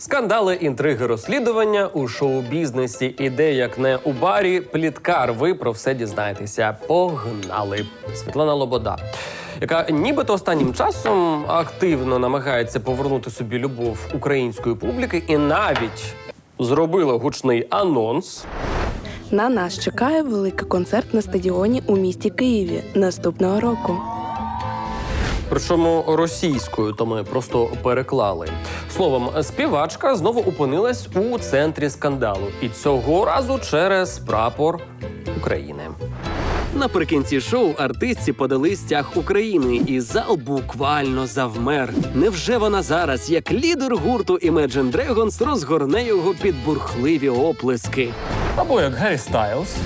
Скандали, інтриги, розслідування у шоу-бізнесі іде як не у барі. Пліткар. Ви про все дізнаєтеся. Погнали. Світлана Лобода, яка нібито останнім часом активно намагається повернути собі любов української публіки, і навіть зробила гучний анонс. На нас чекає великий концерт на стадіоні у місті Києві наступного року. Причому російською, то ми просто переклали. Словом, співачка знову опинилась у центрі скандалу, і цього разу через прапор України. Наприкінці шоу артистці подали стяг України, і зал буквально завмер. Невже вона зараз, як лідер гурту Imagine Dragons, розгорне його під бурхливі оплески? Або як Гаррі Стайлз.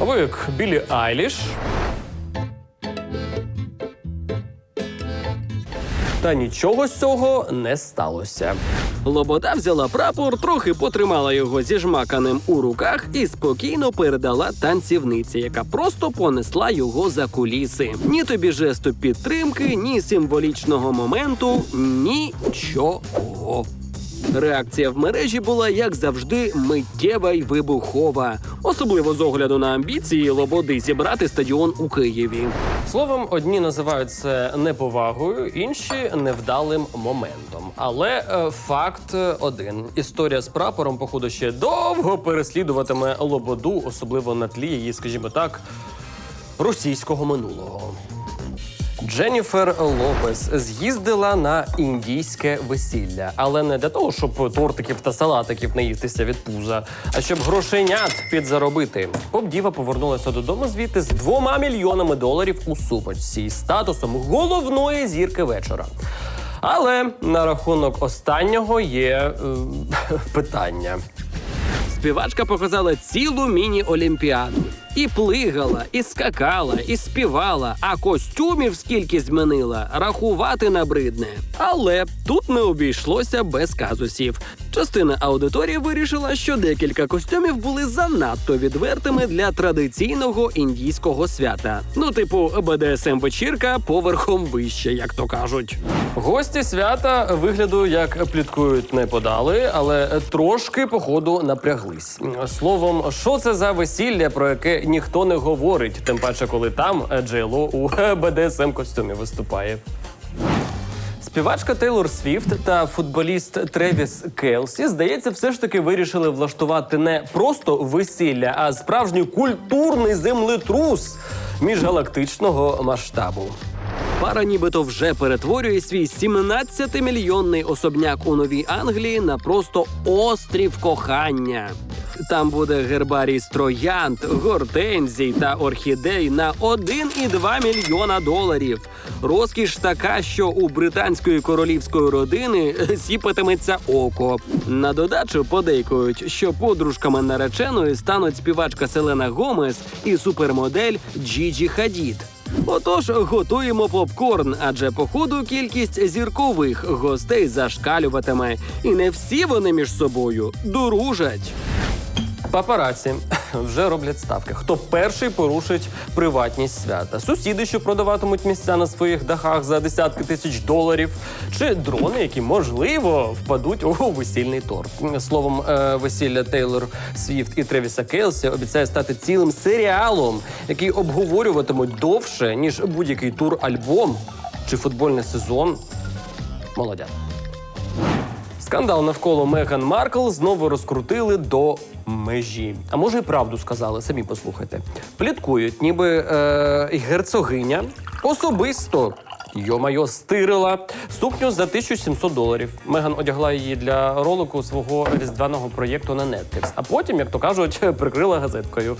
Або як Білі Айліш. Та нічого з цього не сталося. Лобода взяла прапор, трохи потримала його зіжмаканим у руках і спокійно передала танцівниці, яка просто понесла його за куліси. Ні тобі жесту підтримки, ні символічного моменту, нічого. Реакція в мережі була, як завжди, миттєва й вибухова, особливо з огляду на амбіції Лободи зібрати стадіон у Києві. Словом, одні називають це неповагою, інші невдалим моментом. Але е, факт е, один: історія з прапором, походу, ще довго переслідуватиме Лободу, особливо на тлі її, скажімо так, російського минулого. Дженніфер Лопес з'їздила на індійське весілля, але не для того, щоб тортиків та салатиків наїстися від пуза, а щоб грошенят підзаробити. Поп-діва повернулася додому звідти з двома мільйонами доларів у сумочці і статусом головної зірки вечора. Але на рахунок останнього є е, питання. Співачка показала цілу міні-олімпіаду. І плигала, і скакала, і співала, а костюмів скільки змінила, рахувати набридне. Але тут не обійшлося без казусів. Частина аудиторії вирішила, що декілька костюмів були занадто відвертими для традиційного індійського свята. Ну, типу, БДСМ вечірка поверхом вище, як то кажуть. Гості свята вигляду, як пліткують, не подали, але трошки походу напряглись. Словом, що це за весілля, про яке ніхто не говорить, тим паче, коли там Джейло у БДСМ костюмі виступає. Співачка Тейлор Свіфт та футболіст Тревіс Келсі, здається, все ж таки вирішили влаштувати не просто весілля, а справжній культурний землетрус міжгалактичного масштабу. Пара нібито вже перетворює свій 17-мільйонний особняк у Новій Англії на просто острів кохання. Там буде гербарій з троянд, гортензій та орхідей на 1,2 мільйона доларів. Розкіш така, що у британської королівської родини сіпатиметься око. На додачу подейкують, що подружками нареченої стануть співачка Селена Гомес і супермодель Джіджі Хадід. Отож, готуємо попкорн, адже по ходу кількість зіркових гостей зашкалюватиме, і не всі вони між собою дружать. Папараці вже роблять ставки. Хто перший порушить приватність свята? Сусіди, що продаватимуть місця на своїх дахах за десятки тисяч доларів, чи дрони, які можливо впадуть у весільний торт. Словом, е, весілля Тейлор Свіфт і Тревіса Кейлсі обіцяє стати цілим серіалом, який обговорюватимуть довше ніж будь-який тур-альбом чи футбольний сезон. Молодят. Скандал навколо Меган Маркл знову розкрутили до межі. А може, і правду сказали, самі послухайте. Пліткують, ніби е, герцогиня особисто. Йо-майо, стирила сукню за 1700 доларів. Меган одягла її для ролику свого різдвяного проєкту на Netflix, а потім, як то кажуть, прикрила газеткою.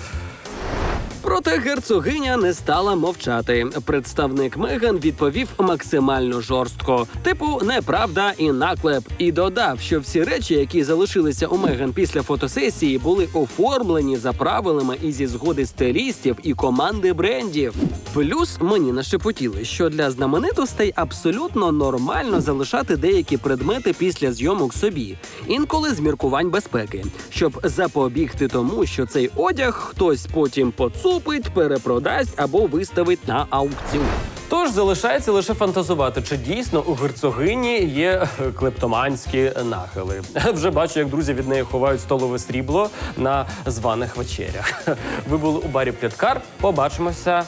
Проте герцогиня не стала мовчати. Представник Меган відповів максимально жорстко. Типу, неправда і наклеп. І додав, що всі речі, які залишилися у Меган після фотосесії, були оформлені за правилами і зі згоди стилістів і команди брендів. Плюс мені нашепотіли, що для знаменитостей абсолютно нормально залишати деякі предмети після зйомок собі, інколи з міркувань безпеки, щоб запобігти тому, що цей одяг хтось потім поцупить, перепродасть або виставить на аукціон. Тож залишається лише фантазувати, чи дійсно у герцогині є клептоманські нахили. Вже бачу, як друзі від неї ховають столове срібло на званих вечерях. Ви були у барі Пляткар. Побачимося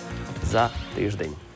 за тиждень.